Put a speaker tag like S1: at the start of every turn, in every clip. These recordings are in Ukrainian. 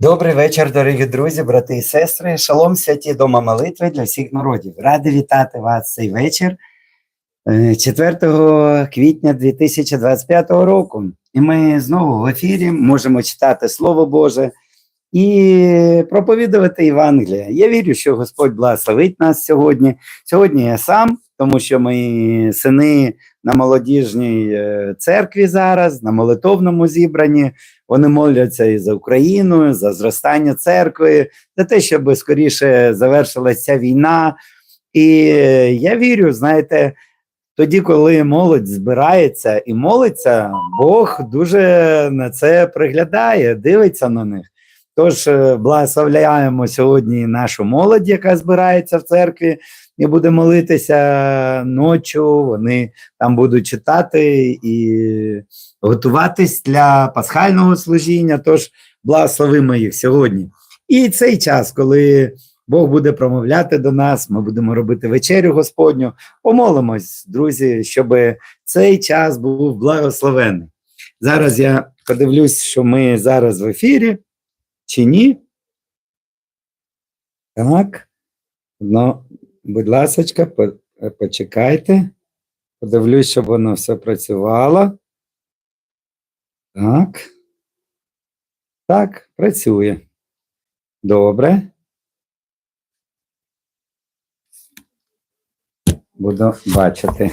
S1: Добрий вечір, дорогі друзі, брати і сестри. Шалом святі дома молитви для всіх народів. Радий вітати вас цей вечір е, 4 квітня 2025 року. І ми знову в ефірі можемо читати Слово Боже і проповідувати Євангелія. Я вірю, що Господь благословить нас сьогодні. Сьогодні я сам, тому що мої сини на молодіжній е, церкві зараз, на молитовному зібранні. Вони моляться і за Україну, за зростання церкви, за те, щоб скоріше завершилася війна. І е, я вірю, знаєте, тоді, коли молодь збирається і молиться, Бог дуже на це приглядає, дивиться на них. Тож е, благословляємо сьогодні нашу молодь, яка збирається в церкві і буде молитися ночі. Вони там будуть читати і готуватись для пасхального служіння. Тож благословимо їх сьогодні. І цей час, коли Бог буде промовляти до нас, ми будемо робити вечерю Господню. Помолимось, друзі, щоб цей час був благословений. Зараз я подивлюсь, що ми зараз в ефірі чи ні. Так. Ну, будь ласка, почекайте. Подивлюсь, щоб воно все працювало. Так. Так, працює. Добре. Буду бачити.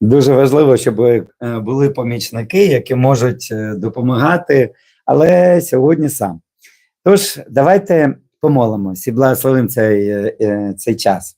S1: Дуже важливо, щоб е, були помічники, які можуть е, допомагати, але сьогодні сам. Тож, давайте помолимось і благословимо цей, е, цей час.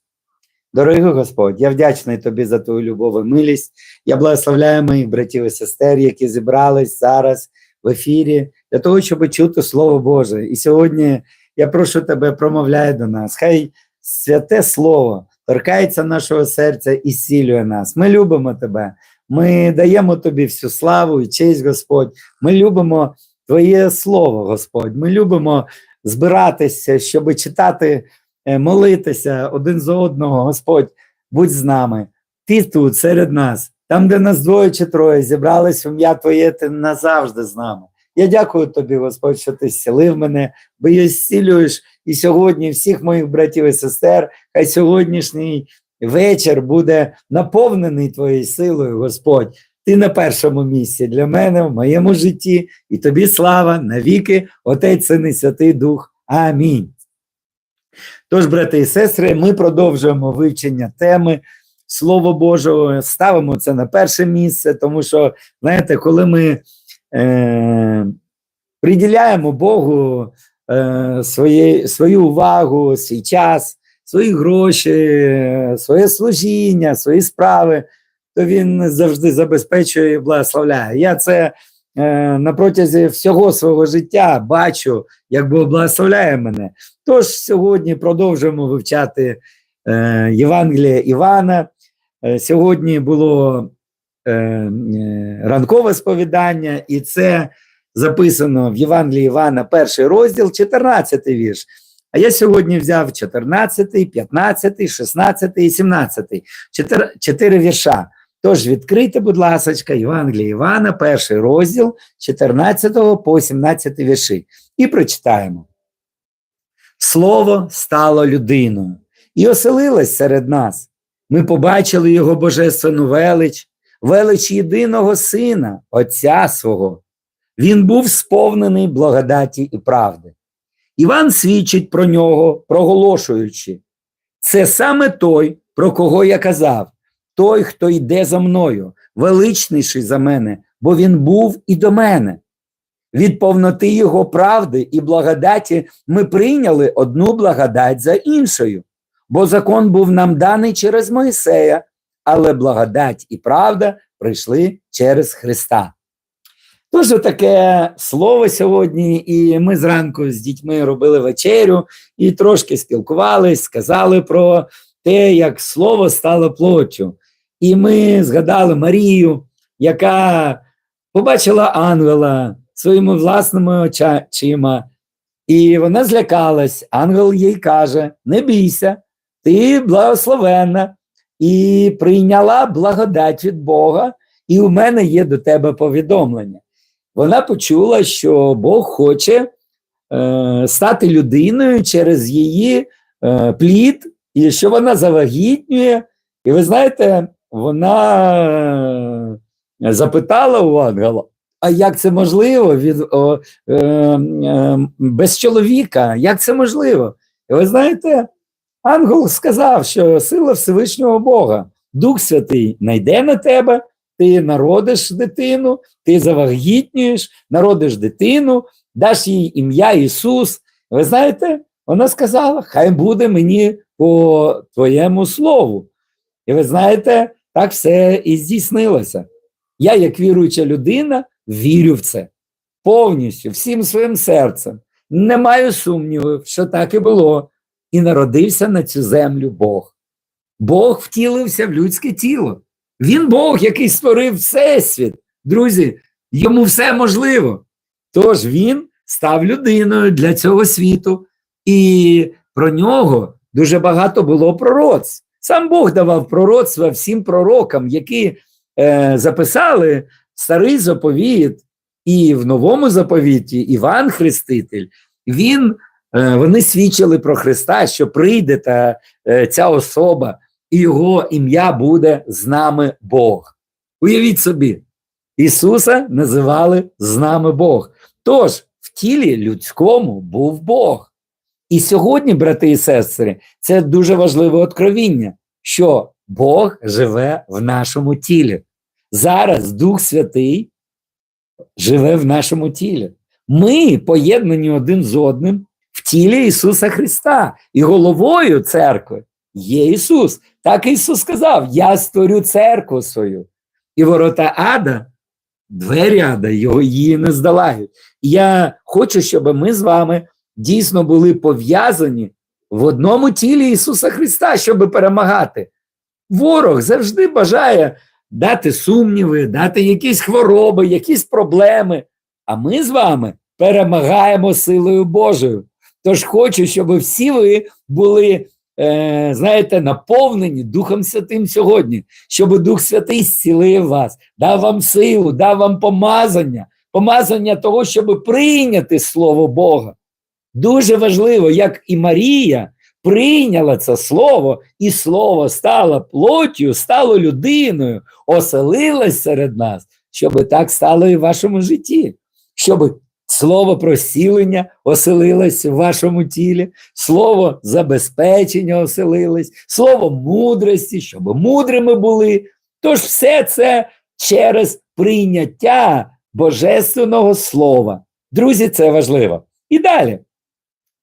S1: Дорогий Господь, я вдячний тобі за твою любов і милість. Я благословляю моїх братів і сестер, які зібрались зараз в ефірі, для того, щоб чути Слово Боже. І сьогодні я прошу тебе, промовляй до нас. Хай святе Слово торкається нашого серця і зцілює нас. Ми любимо тебе. Ми даємо тобі всю славу і честь, Господь. Ми любимо Твоє Слово, Господь. Ми любимо збиратися, щоб читати е, молитися один за одного, Господь, будь з нами. Ти тут серед нас, там, де нас двоє чи троє, зібрались в ім'я Твоє, ти назавжди з нами. Я дякую тобі, Господь, що ти зцілив мене, бо я зцілюєш і сьогодні всіх моїх братів і сестер. Хай сьогоднішній вечір буде наповнений Твоєю силою, Господь. Ти на першому місці для мене в моєму житті, і тобі слава навіки, Отець Син і Святий Дух. Амінь. Тож, брати і сестри, ми продовжуємо вивчення теми Слово Божого, ставимо це на перше місце, тому що, знаєте, коли ми е, приділяємо Богу е, своє, свою увагу, свій час, свої гроші, своє служіння, свої справи, то він завжди забезпечує і благословляє. Я це е, на протязі всього свого життя бачу, як Бог благословляє мене. Тож сьогодні продовжуємо вивчати е, Євангелія Івана. Е, сьогодні було е, е, ранкове сповідання, і це записано в Євангелії Івана, перший розділ, 14 вірш. А я сьогодні взяв 14, 15, 16 і 17. Чотири, вірша. Тож відкрийте, будь ласка, Євангелія Івана, перший розділ 14 по 17 вірші. І прочитаємо. Слово стало людиною і оселилось серед нас. Ми побачили його божественну велич, велич єдиного сина, Отця свого. Він був сповнений благодаті і правди. Іван свідчить про нього, проголошуючи, це саме той, про кого я казав, той, хто йде за мною, величніший за мене, бо він був і до мене. Від повноти його правди і благодаті ми прийняли одну благодать за іншою, бо закон був нам даний через Моїсея, але благодать і правда прийшли через Христа. Тож таке слово сьогодні, і ми зранку з дітьми робили вечерю і трошки спілкувались, сказали про те, як слово стало плоттю. І ми згадали Марію, яка побачила ангела своїми власними очима, і вона злякалась. Ангел їй каже: Не бійся, ти благословенна і прийняла благодать від Бога, і у мене є до тебе повідомлення. вона почула, що Бог хоче е, стати людиною через її е, плід, і що вона завагітнює. І ви знаєте, вона е, запитала у ангела, а як це можливо від, о, е, е, без чоловіка? Як це можливо? І ви знаєте, ангел сказав, що сила Всевишнього Бога, Дух Святий найде на тебе, ти народиш дитину, ти завагітнюєш, народиш дитину, даш їй ім'я Ісус. Ви знаєте, вона сказала, хай буде мені по твоєму слову. І ви знаєте, так все і здійснилося. Я, як віруюча людина, вірю в це повністю, всім своїм серцем. Не маю сумнівів, що так і було. І народився на цю землю Бог. Бог втілився в людське тіло. Він Бог, який створив Всесвіт. Друзі, йому все можливо. Тож він став людиною для цього світу, і про нього дуже багато було пророцтв. Сам Бог давав пророцтва всім пророкам, які е, записали старий заповіт, і в новому заповіті Іван Хреститель, він, е, вони свідчили про Христа, що прийде та е, ця особа, і його ім'я буде з нами Бог. Уявіть собі, Ісуса називали з нами Бог. Тож в тілі людському був Бог. І сьогодні, брати і сестри, це дуже важливе откровіння, що Бог живе в нашому тілі. Зараз Дух Святий живе в нашому тілі. Ми поєднані один з одним в тілі Ісуса Христа, і головою церкви є Ісус. Так Ісус сказав: Я створю церкву свою. І ворота ада, двері ада, його її не здолають. Я хочу, щоб ми з вами дійсно були пов'язані в одному тілі Ісуса Христа, щоб перемагати. Ворог завжди бажає дати сумніви, дати якісь хвороби, якісь проблеми. А ми з вами перемагаємо силою Божою. Тож хочу, щоб всі ви були, е, знаєте, наповнені Духом Святим сьогодні, щоб Дух Святий зцілив вас, дав вам силу, дав вам помазання, помазання того, щоб прийняти Слово Бога. Дуже важливо, як і Марія прийняла це слово, і слово стало плоттю, стало людиною, оселилось серед нас, щоб так стало і в вашому житті, щоб слово про зцілення оселилось в вашому тілі, слово забезпечення оселилось, слово мудрості, щоб мудрими були. Тож все це через прийняття Божественного Слова. Друзі, це важливо. І далі.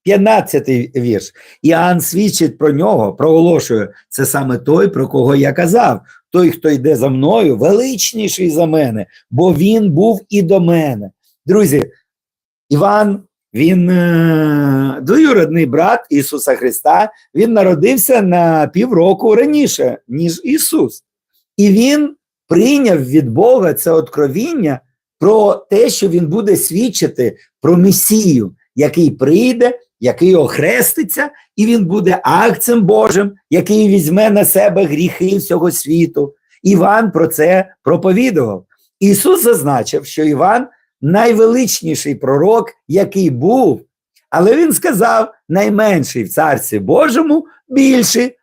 S1: 15-й вірш. Іоанн свідчить про нього, проголошує, це саме той, про кого я казав. Той, хто йде за мною, величніший за мене, бо він був і до мене. Друзі, Іван, він е, двоюродний брат Ісуса Христа, він народився на півроку раніше, ніж Ісус. І він прийняв від Бога це откровіння про те, що він буде свідчити про Месію, який прийде який охреститься, і він буде акцем Божим, який візьме на себе гріхи всього світу. Іван про це проповідував. Ісус зазначив, що Іван найвеличніший пророк, який був, але він сказав: найменший в царстві Божому більший,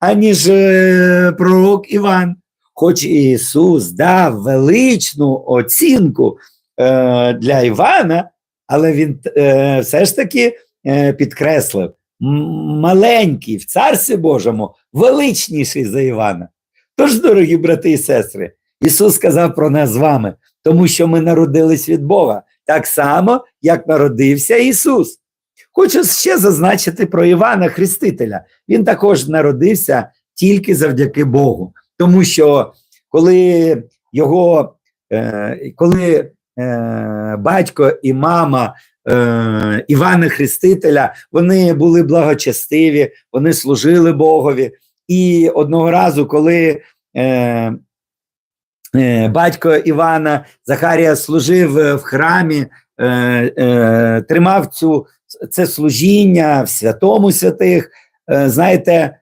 S1: аніж е, пророк Іван. Хоч Ісус дав величну оцінку е, для Івана, але він е, все ж таки е, підкреслив, маленький в царстві Божому, величніший за Івана. Тож, дорогі брати і сестри, Ісус сказав про нас з вами, тому що ми народились від Бога, так само, як народився Ісус. Хочу ще зазначити про Івана Хрестителя. Він також народився тільки завдяки Богу, тому що коли його, е, коли е, батько і мама е, Івана Хрестителя, вони були благочестиві, вони служили Богові. І одного разу, коли е, е, батько Івана Захарія служив в храмі, е, е, тримав цю, це служіння в святому святих, е, знаєте,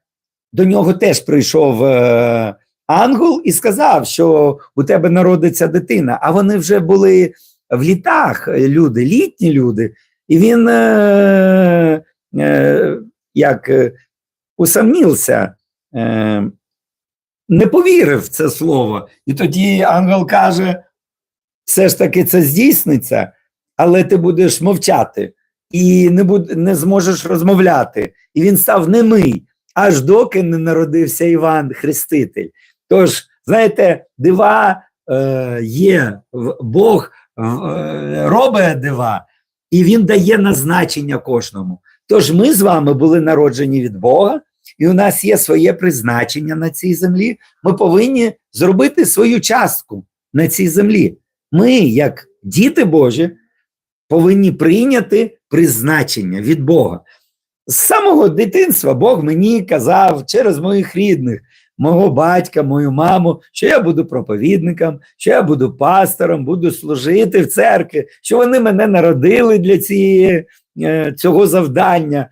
S1: до нього теж прийшов е, ангел і сказав, що у тебе народиться дитина, а вони вже були в літах люди, літні люди, і він е, е, як е, е, не повірив в це слово. І тоді ангел каже: все ж таки це здійсниться, але ти будеш мовчати і не, буд, не зможеш розмовляти. І він став немий, аж доки не народився Іван Хреститель. Тож, знаєте, дива е, є, Бог е, робить дива, і він дає назначення кожному. Тож ми з вами були народжені від Бога, і у нас є своє призначення на цій землі. Ми повинні зробити свою частку на цій землі. Ми, як діти Божі, повинні прийняти призначення від Бога. З самого дитинства Бог мені казав через моїх рідних, мого батька, мою маму, що я буду проповідником, що я буду пастором, буду служити в церкві, що вони мене народили для цієї, е, цього завдання.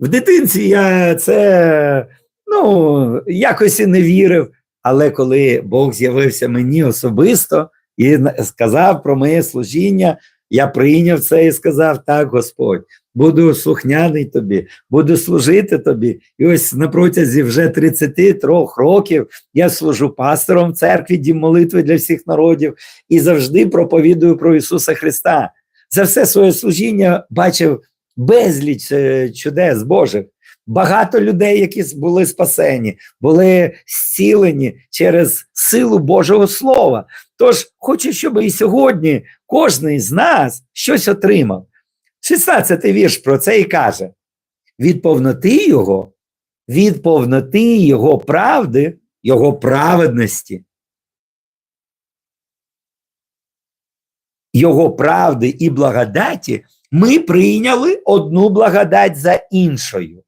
S1: В дитинці я це ну, якось і не вірив, але коли Бог з'явився мені особисто і сказав про моє служіння, я прийняв це і сказав: так, Господь, буду слухняний тобі, буду служити тобі. І ось на протязі вже 33 років я служу пастором в церкві Дім молитви для всіх народів і завжди проповідую про Ісуса Христа. За все своє служіння бачив безліч е, чудес Божих. Багато людей, які були спасені, були зцілені через силу Божого Слова. Тож хочу, щоб і сьогодні кожен з нас щось отримав. 16-й вірш про це і каже: від повноти його, від повноти його правди, його праведності, його правди і благодаті, ми прийняли одну благодать за іншою.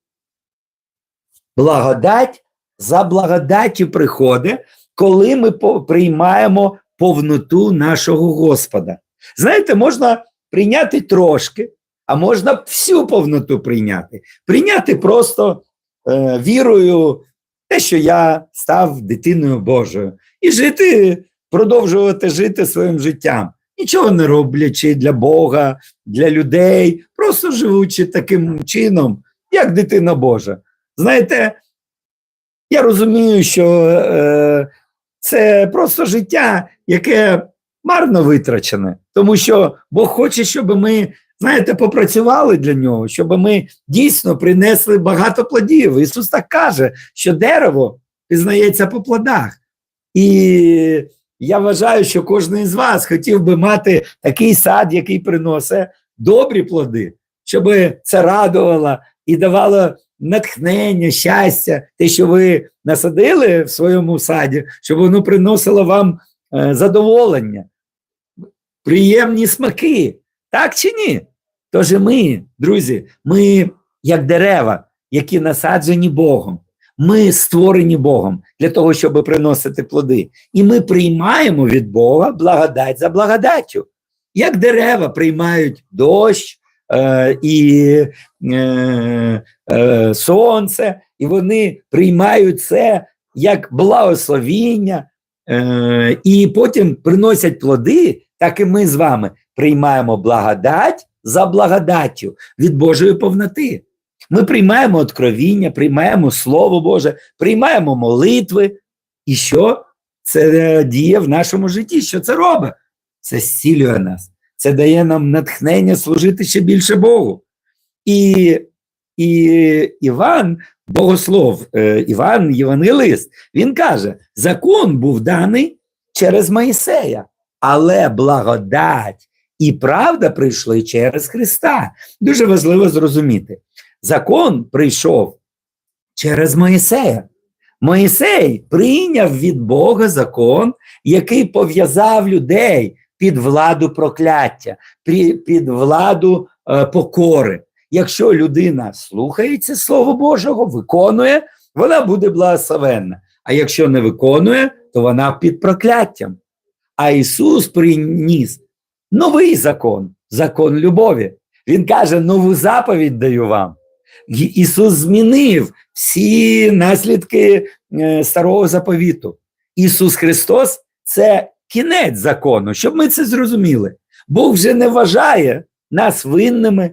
S1: Благодать за благодаттю приходить, коли ми приймаємо повноту нашого Господа. Знаєте, можна прийняти трошки, а можна всю повноту прийняти. Прийняти просто е, вірою те, що я став дитиною Божою, і жити, продовжувати жити своїм життям, нічого не роблячи для Бога, для людей, просто живучи таким чином, як дитина Божа. Знаєте, я розумію, що е, це просто життя, яке марно витрачене, тому що Бог хоче, щоб ми, знаєте, попрацювали для нього, щоб ми дійсно принесли багато плодів. Ісус так каже, що дерево пізнається по плодах. І я вважаю, що кожен із вас хотів би мати такий сад, який приносить добрі плоди, щоб це радувало і давало натхнення, щастя, те, що ви насадили в своєму саді, щоб воно приносило вам е, задоволення, приємні смаки. Так чи ні? Тож і ми, друзі, ми як дерева, які насаджені Богом. Ми створені Богом для того, щоб приносити плоди. І ми приймаємо від Бога благодать за благодаттю. Як дерева приймають дощ е, і е, е, сонце, і вони приймають це як благословіння, е, і потім приносять плоди, так і ми з вами приймаємо благодать за благодаттю від Божої повноти. Ми приймаємо откровіння, приймаємо Слово Боже, приймаємо молитви. І що це діє в нашому житті? Що це робить? Це зцілює нас, це дає нам натхнення служити ще більше Богу. І, і Іван, богослов, е, Іван Євангелист, він каже: закон був даний через Моїсея, але благодать і правда прийшли через Христа. Дуже важливо зрозуміти. Закон прийшов через Моїсея. Моїсей прийняв від Бога закон, який пов'язав людей під владу прокляття, під владу е, покори. Якщо людина слухається Слова Божого, виконує, вона буде благословенна. А якщо не виконує, то вона під прокляттям. А Ісус приніс новий закон, закон любові. Він каже: нову заповідь даю вам. Ісус змінив всі наслідки е, старого заповіту. Ісус Христос це кінець закону, щоб ми це зрозуміли. Бог вже не вважає нас винними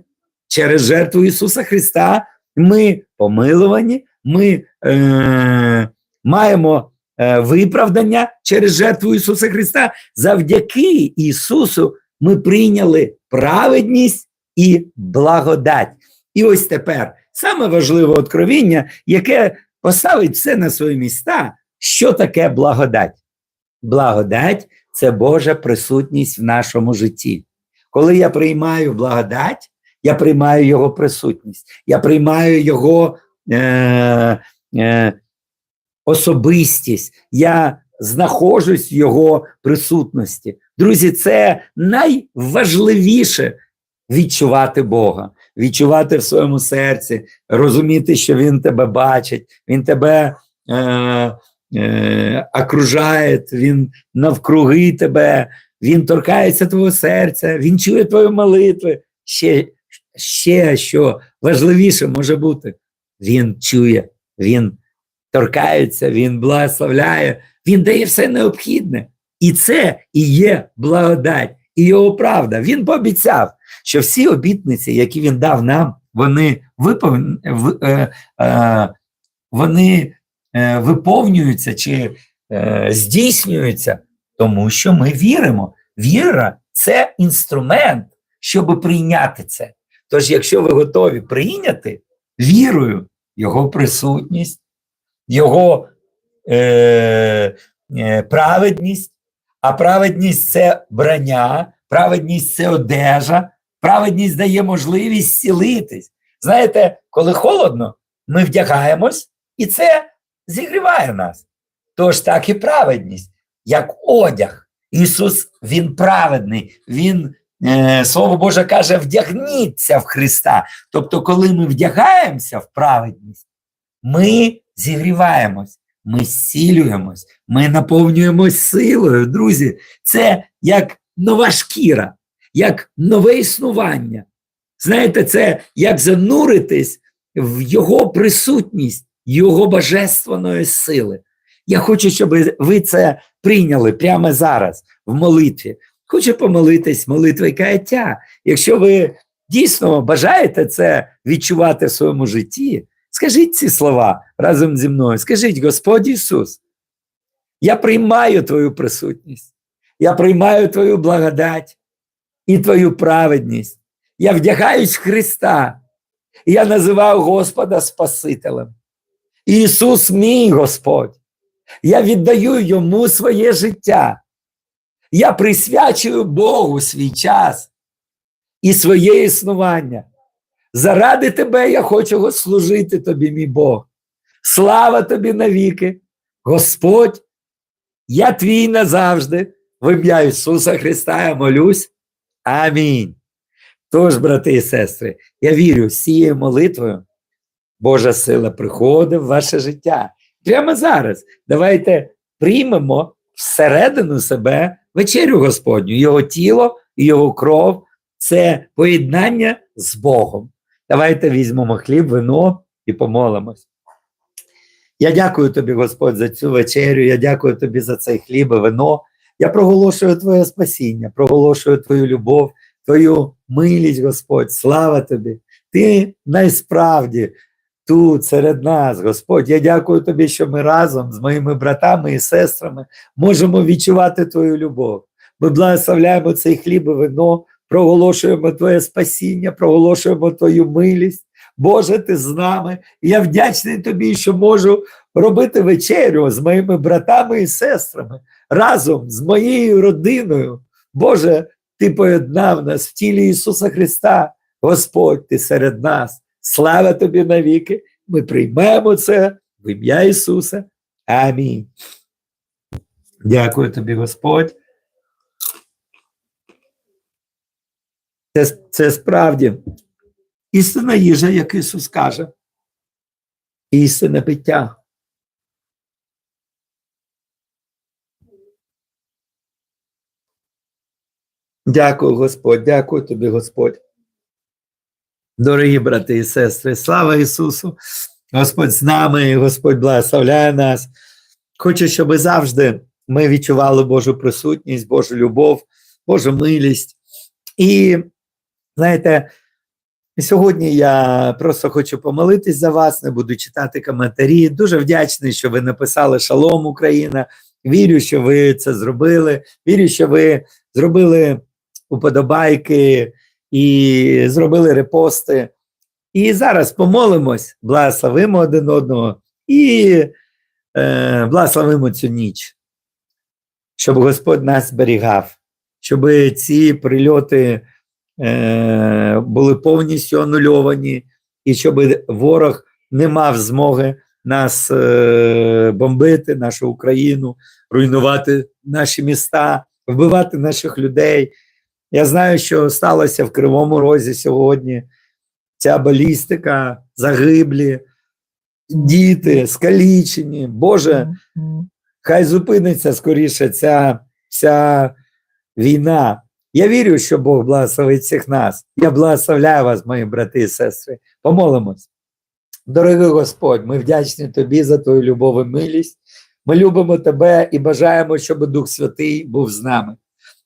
S1: через жертву Ісуса Христа. Ми помилувані, ми е, маємо е, виправдання через жертву Ісуса Христа. Завдяки Ісусу ми прийняли праведність і благодать. І ось тепер саме важливе откровіння, яке поставить все на свої міста, що таке благодать. Благодать це Божа присутність в нашому житті. Коли я приймаю благодать, я приймаю Його присутність, я приймаю Його е, е, особистість, я знаходжусь в Його присутності. Друзі, це найважливіше відчувати Бога, відчувати в своєму серці, розуміти, що Він тебе бачить, Він тебе е, е, окружає, Він навкруги тебе, Він торкається твого серця, Він чує твої молитви. Ще, ще що важливіше може бути, Він чує, Він торкається, Він благословляє, Він дає все необхідне. І це і є благодать, і його правда. Він пообіцяв, що всі обітниці, які він дав нам, вони виповн... е, е, вони е, виповнюються чи здійснюються, тому що ми віримо. Віра це інструмент, щоб прийняти це. Тож, якщо ви готові прийняти вірою його присутність, його е, е, праведність, а праведність це брання, праведність це одежа, праведність дає можливість зцілитись. Знаєте, коли холодно, ми вдягаємось, і це зігріває нас. Тож так і праведність, як одяг. Ісус, Він праведний, Він, е, Слово Боже каже, вдягніться в Христа. Тобто, коли ми вдягаємося в праведність, ми зігріваємось, ми зцілюємось, ми наповнюємось силою. Друзі, це як нова шкіра, як нове існування. Знаєте, це як зануритись в його присутність, його божественної сили. Я хочу, щоб ви це прийняли прямо зараз в молитві. Хочу помолитись молитвою каяття. Якщо ви дійсно бажаєте це відчувати в своєму житті, скажіть ці слова разом зі мною. Скажіть, Господь Ісус, я приймаю Твою присутність, я приймаю Твою благодать і Твою праведність. Я вдягаюсь в Христа. І Я називаю Господа Спасителем. Ісус мій Господь. Я віддаю йому своє життя. Я присвячую Богу свій час і своє існування. Заради тебе я хочу служити тобі, мій Бог. Слава тобі навіки, Господь, я твій назавжди. В ім'я Ісуса Христа я молюсь. Амінь. Тож, брати і сестри, я вірю, з цією молитвою Божа сила приходить в ваше життя. Прямо зараз давайте приймемо всередину себе вечерю Господню, його тіло і його кров це поєднання з Богом. Давайте візьмемо хліб, вино і помолимось. Я дякую тобі, Господь, за цю вечерю. Я дякую тобі за цей хліб і вино. Я проголошую Твоє спасіння, проголошую Твою любов, Твою милість, Господь. Слава тобі. Ти найсправді тут серед нас, Господь. Я дякую тобі, що ми разом з моїми братами і сестрами можемо відчувати Твою любов. Ми благословляємо цей хліб і вино, проголошуємо Твоє спасіння, проголошуємо Твою милість. Боже, ти з нами. І я вдячний тобі, що можу робити вечерю з моїми братами і сестрами разом з моєю родиною. Боже, ти поєднав нас в тілі Ісуса Христа. Господь, ти серед нас. Слава тобі навіки. Ми приймемо це в ім'я Ісуса. Амінь. Дякую тобі, Господь. Це, це справді істинна їжа, як Ісус каже. Істинне пиття. Дякую, Господь, дякую тобі, Господь. Дорогі брати і сестри, слава Ісусу! Господь з нами, Господь благословляє нас. Хочу, щоб завжди ми відчували Божу присутність, Божу любов, Божу милість. І знаєте, сьогодні я просто хочу помолитись за вас, не буду читати коментарі. Дуже вдячний, що ви написали Шалом Україна. Вірю, що ви це зробили. Вірю, що ви зробили уподобайки і зробили репости. І зараз помолимось, благословимо один одного і е, благословимо цю ніч, щоб Господь нас зберігав, щоб ці прильоти е, були повністю анульовані, і щоб ворог не мав змоги нас е, бомбити, нашу Україну, руйнувати наші міста, вбивати наших людей. Я знаю, що сталося в Кривому Розі сьогодні. Ця балістика, загиблі, діти, скалічені. Боже, хай зупиниться скоріше ця вся війна. Я вірю, що Бог благословить всіх нас. Я благословляю вас, мої брати і сестри. Помолимось. Дорогий Господь, ми вдячні Тобі за твою любов і милість. Ми любимо Тебе і бажаємо, щоб Дух Святий був з нами.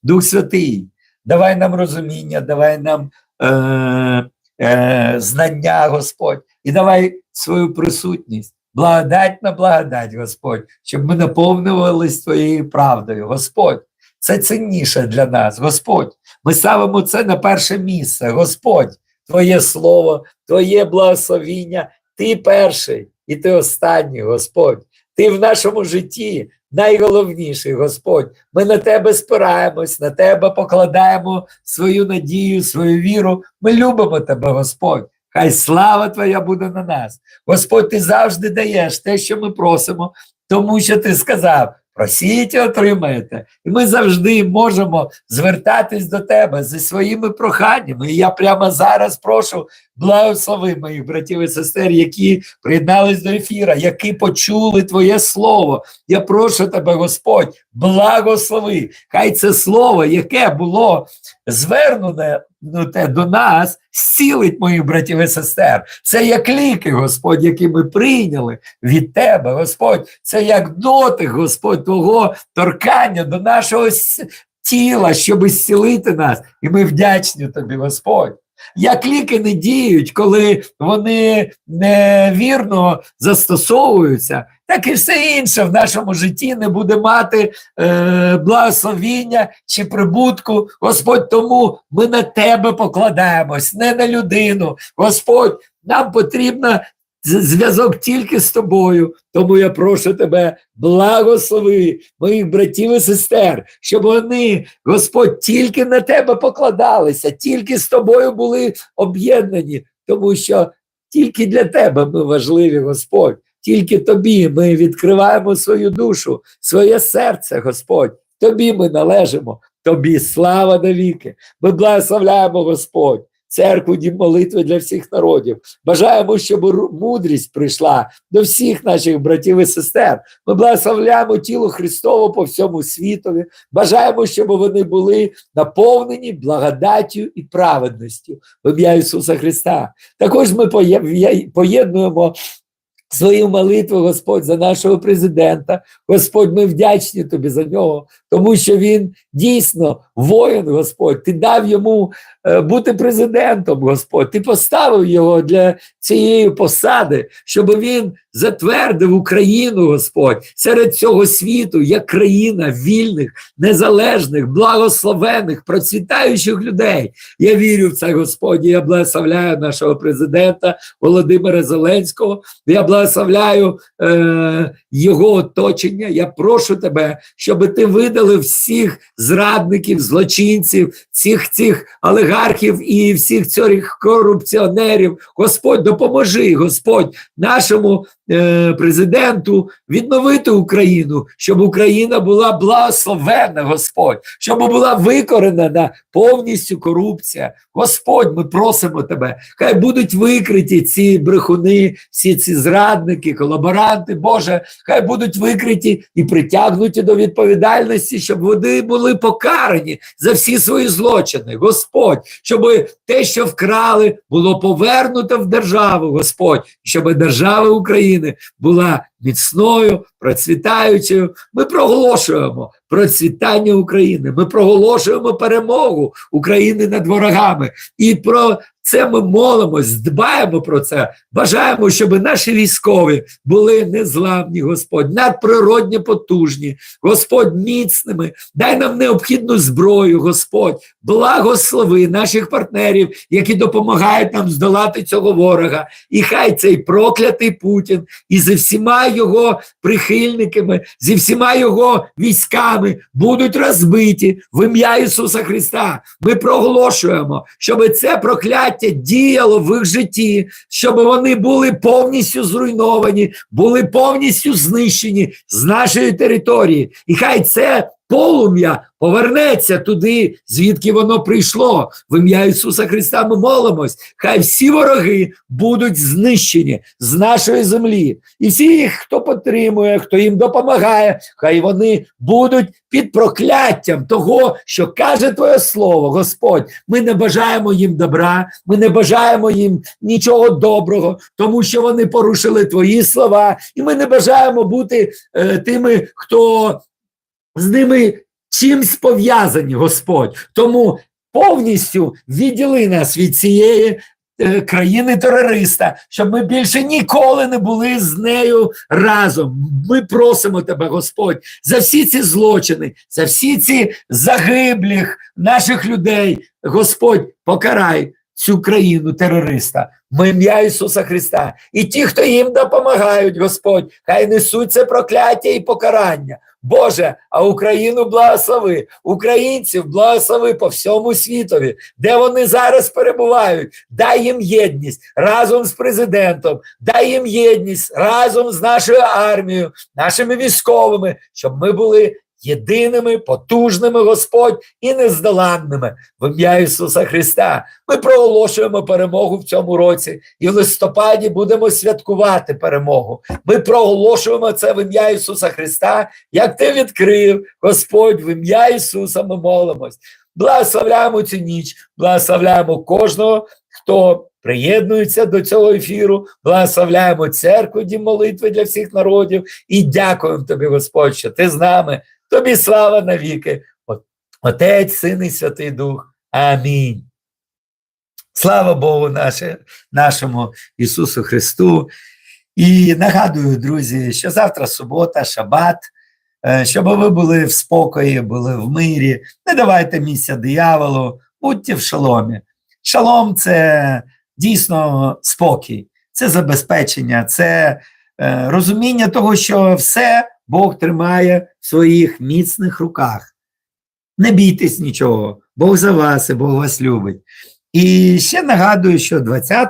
S1: Дух Святий, давай нам розуміння, давай нам е, е, знання, Господь, і давай свою присутність. Благодать на благодать, Господь, щоб ми наповнювалися Твоєю правдою. Господь, це цінніше для нас, Господь. Ми ставимо це на перше місце. Господь, Твоє слово, Твоє благословіння, Ти перший і Ти останній, Господь. Ти в нашому житті найголовніший, Господь. Ми на Тебе спираємось, на Тебе покладаємо свою надію, свою віру. Ми любимо Тебе, Господь. Хай слава Твоя буде на нас. Господь, Ти завжди даєш те, що ми просимо, тому що Ти сказав. Просіть і отримаєте. І ми завжди можемо звертатись до тебе зі своїми проханнями. І я прямо зараз прошу благослови моїх братів і сестер, які приєднались до ефіра, які почули Твоє Слово. Я прошу тебе, Господь, благослови. Хай це слово, яке було звернуте ну, те, до нас, зцілить моїх братів і сестер. Це як ліки, Господь, які ми прийняли від Тебе, Господь. Це як дотик, Господь, Твого торкання до нашого тіла, щоб зцілити нас. І ми вдячні Тобі, Господь. Як ліки не діють, коли вони невірно застосовуються, так і все інше в нашому житті не буде мати е, благословіння чи прибутку. Господь, тому ми на тебе покладаємось, не на людину. Господь, нам потрібно з- зв'язок тільки з тобою. Тому я прошу тебе, благослови моїх братів і сестер, щоб вони, Господь, тільки на тебе покладалися, тільки з тобою були об'єднані, тому що тільки для тебе ми важливі, Господь. Тільки тобі ми відкриваємо свою душу, своє серце, Господь. Тобі ми належимо, тобі слава навіки. Ми благословляємо Господь. Церкву дім молитви для всіх народів. Бажаємо, щоб мудрість прийшла до всіх наших братів і сестер. Ми благословляємо тіло Христово по всьому світові. Бажаємо, щоб вони були наповнені благодаттю і праведністю в ім'я Ісуса Христа. Також ми поєднуємо свою молитву, Господь, за нашого президента. Господь, ми вдячні тобі за нього, тому що він дійсно воїн, Господь. Ти дав йому е, бути президентом, Господь. Ти поставив його для цієї посади, щоб він затвердив Україну, Господь, серед цього світу як країна вільних, незалежних, благословених, процвітаючих людей. Я вірю в це, Господь. Я благословляю нашого президента Володимира Зеленського. Я благословляю е, його оточення. Я прошу тебе, щоб ти видалив всіх зрадників, злочинців, всіх цих олігархів і всіх цих корупціонерів. Господь, допоможи, Господь, нашому президенту відновити Україну, щоб Україна була благословена, Господь, щоб була викоренена повністю корупція. Господь, ми просимо тебе, хай будуть викриті ці брехуни, всі ці зрадники, колаборанти, Боже, хай будуть викриті і притягнуті до відповідальності, щоб вони були покарані за всі свої злочини. Господь, щоб те, що вкрали, було повернуто в державу, Господь, щоб держава України
S2: України була міцною, процвітаючою. Ми проголошуємо процвітання України. Ми проголошуємо перемогу України над ворогами. І про це ми молимось, дбаємо про це. Бажаємо, щоб наші військові були незламні, Господь, надприродні потужні, Господь міцними. Дай нам необхідну зброю, Господь. Благослови наших партнерів, які допомагають нам здолати цього ворога. І хай цей проклятий Путін і зі всіма його прихильниками, зі всіма його військами будуть розбиті в ім'я Ісуса Христа. Ми проголошуємо, щоб це прокляття діяло в їх житті, щоб вони були повністю зруйновані, були повністю знищені з нашої території. І хай це полум'я повернеться туди, звідки воно прийшло. В ім'я Ісуса Христа ми молимось. Хай всі вороги будуть знищені з нашої землі. І всі, хто підтримує, хто їм допомагає, хай вони будуть під прокляттям того, що каже Твоє Слово, Господь. Ми не бажаємо їм добра, ми не бажаємо їм нічого доброго, тому що вони порушили Твої слова, і ми не бажаємо бути е, тими, хто з ними чимсь пов'язані, Господь. Тому повністю відділи нас від цієї е, країни терориста, щоб ми більше ніколи не були з нею разом. Ми просимо тебе, Господь, за всі ці злочини, за всі ці загиблих наших людей. Господь, покарай цю країну терориста. В ім'я Ісуса Христа. І ті, хто їм допомагають, Господь, хай несуть це прокляття і покарання. Боже, а Україну благослови, українців благослови по всьому світові, де вони зараз перебувають. Дай їм єдність разом з президентом, дай їм єдність разом з нашою армією, нашими військовими, щоб ми були єдиними, потужними, Господь, і нездоланними в ім'я Ісуса Христа. Ми проголошуємо перемогу в цьому році, і в листопаді будемо святкувати перемогу. Ми проголошуємо це в ім'я Ісуса Христа, як ти відкрив, Господь, в ім'я Ісуса ми молимось. Благословляємо цю ніч, благословляємо кожного, хто приєднується до цього ефіру, благословляємо церкву дім молитви для всіх народів і дякуємо тобі, Господь, що ти з нами. Тобі слава навіки. Отець, Син і Святий Дух. Амінь. Слава Богу, наше, нашому Ісусу Христу. І нагадую, друзі, що завтра субота, шабат, е, щоб ви були в спокої, були в мирі. Не давайте місця дияволу, будьте в шаломі. Шалом це дійсно спокій, це забезпечення, це е, розуміння того, що все Бог тримає в своїх міцних руках. Не бійтесь нічого, Бог за вас і Бог вас любить. І ще нагадую, що 20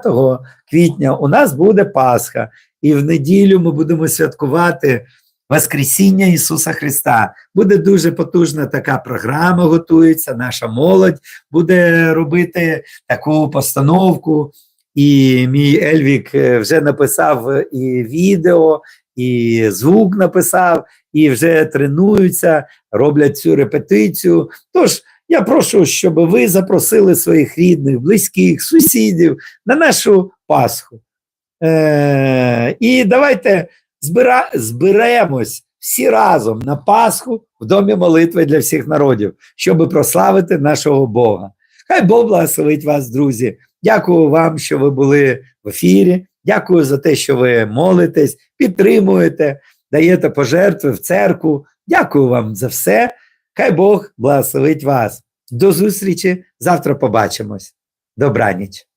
S2: квітня у нас буде Пасха, і в неділю ми будемо святкувати Воскресіння Ісуса Христа. Буде дуже потужна така програма, готується. Наша молодь буде робити таку постановку. І мій Ельвік е, вже написав е, і відео, і звук написав, і вже тренуються, роблять цю репетицію. Тож я прошу, щоб ви запросили своїх рідних, близьких, сусідів на нашу Пасху. Е, і давайте збира, зберемось всі разом на Пасху в домі молитви для всіх народів, щоб прославити нашого Бога. Хай Бог благословить вас, друзі. Дякую вам, що ви були в ефірі. Дякую за те, що ви молитесь, підтримуєте, даєте пожертви в церкву. Дякую вам за все. Хай Бог благословить вас. До зустрічі. Завтра побачимось. Добраніч.